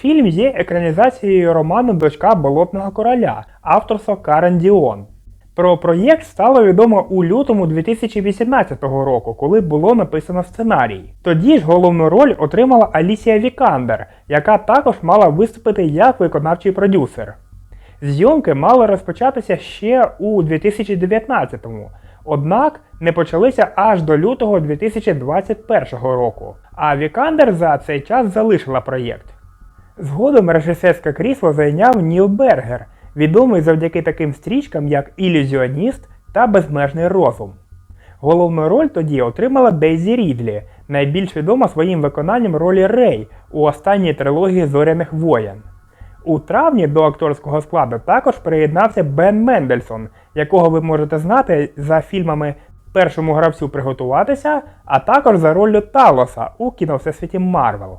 Фільм є екранізацією роману Дочка Болотного короля авторства Карен Діон. Про проєкт стало відомо у лютому 2018 року, коли було написано сценарій. Тоді ж головну роль отримала Алісія Вікандер, яка також мала виступити як виконавчий продюсер. Зйомки мали розпочатися ще у 2019-му, однак не почалися аж до лютого 2021 року, а Вікандер за цей час залишила проєкт. Згодом режисерське крісло зайняв Ніл Бергер, відомий завдяки таким стрічкам, як Ілюзіоніст та Безмежний розум. Головну роль тоді отримала Дейзі Рідлі, найбільш відома своїм виконанням ролі Рей у останній трилогії Зоряних воєн. У травні до акторського складу також приєднався Бен Мендельсон, якого ви можете знати за фільмами Першому гравцю приготуватися, а також за роллю Талоса у кіновсесвіті Марвел.